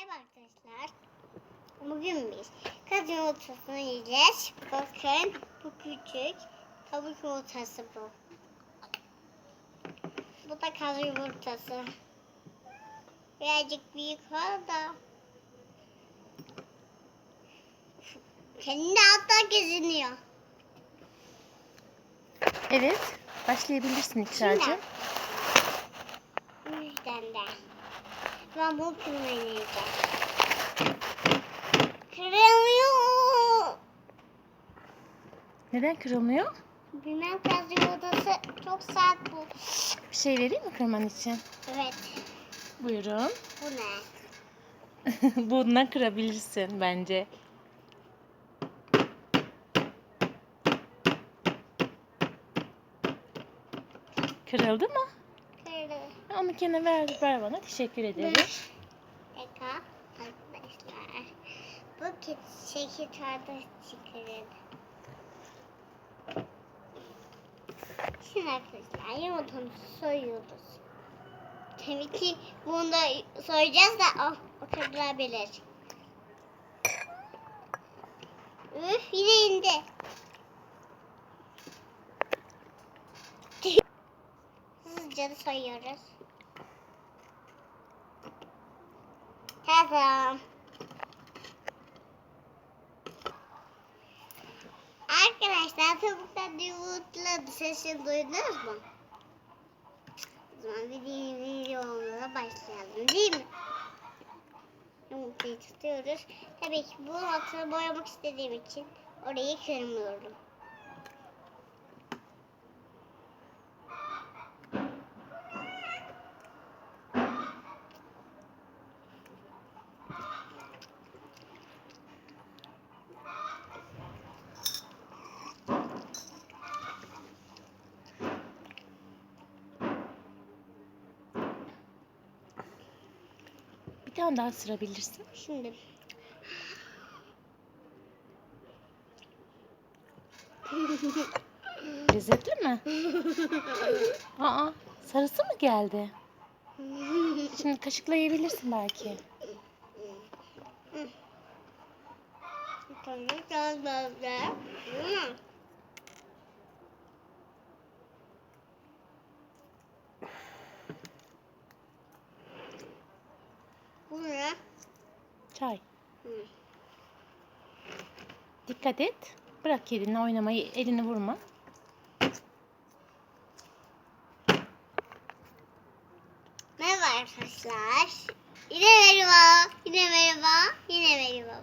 Merhaba arkadaşlar. Bugün biz kaz yumurtasını yiyeceğiz. Bakın bu küçük tavuk yumurtası bu. Bu da kaz yumurtası. Birazcık büyük var da. Kendi altta geziniyor. Evet. Başlayabilirsin İkracığım. Bu yüzden de. Ben bu kırmayı yiyeceğim. Kırılıyor. Neden kırılmıyor? Bilmem kaz yumurtası çok sert bu. Bir şey vereyim mi kırman için? Evet. Buyurun. Bu ne? Bundan kırabilirsin bence. Kırıldı mı? Onu kenara ver, ver bana. Teşekkür ederim. Dakika arkadaşlar. Bu şekil tarzı çıkarır. Şimdi arkadaşlar yumurtamızı soyuyoruz. Tabii ki bunu da soyacağız da oh, oturabilir. Üf yine indi. Hızlıca da soyuyoruz. Tamam. Arkadaşlar tavuklar yumurtladı. Sesini duydunuz mu? O zaman video videomuza başlayalım değil mi? Yumurtayı tutuyoruz. Tabii ki bu altını boyamak istediğim için orayı kırmıyorum. Daha sırabilirsin. Şimdi Lezzetli mi? Aa, sarısı mı geldi? Şimdi kaşıkla yiyebilirsin belki. Hmm. Bu ne? Çay. Hı. Dikkat et. Bırak yerini oynamayı, elini vurma. Merhaba arkadaşlar. Yine merhaba. Yine merhaba. Yine merhaba.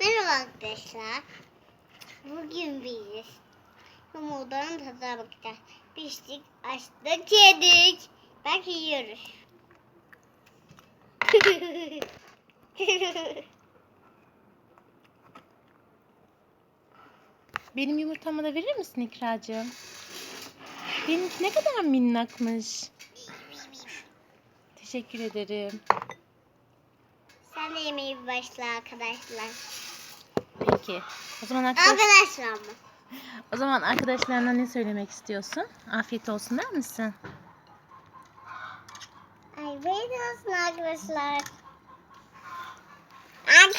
Merhaba arkadaşlar. Bugün biz yumurtanın tadına bakacağız. Piştik, açtık, yedik. Bak yiyoruz. Benim yumurtamı da verir misin İkracığım? Benimki ne kadar minnakmış. Teşekkür ederim. Sen de yemeği başla arkadaşlar. Peki. O zaman arkadaş, Arkadaşlar mı? o zaman arkadaşlarına ne söylemek istiyorsun? Afiyet olsun der misin? Beğeniyorsun arkadaşlar. Arkadaşlar. I'm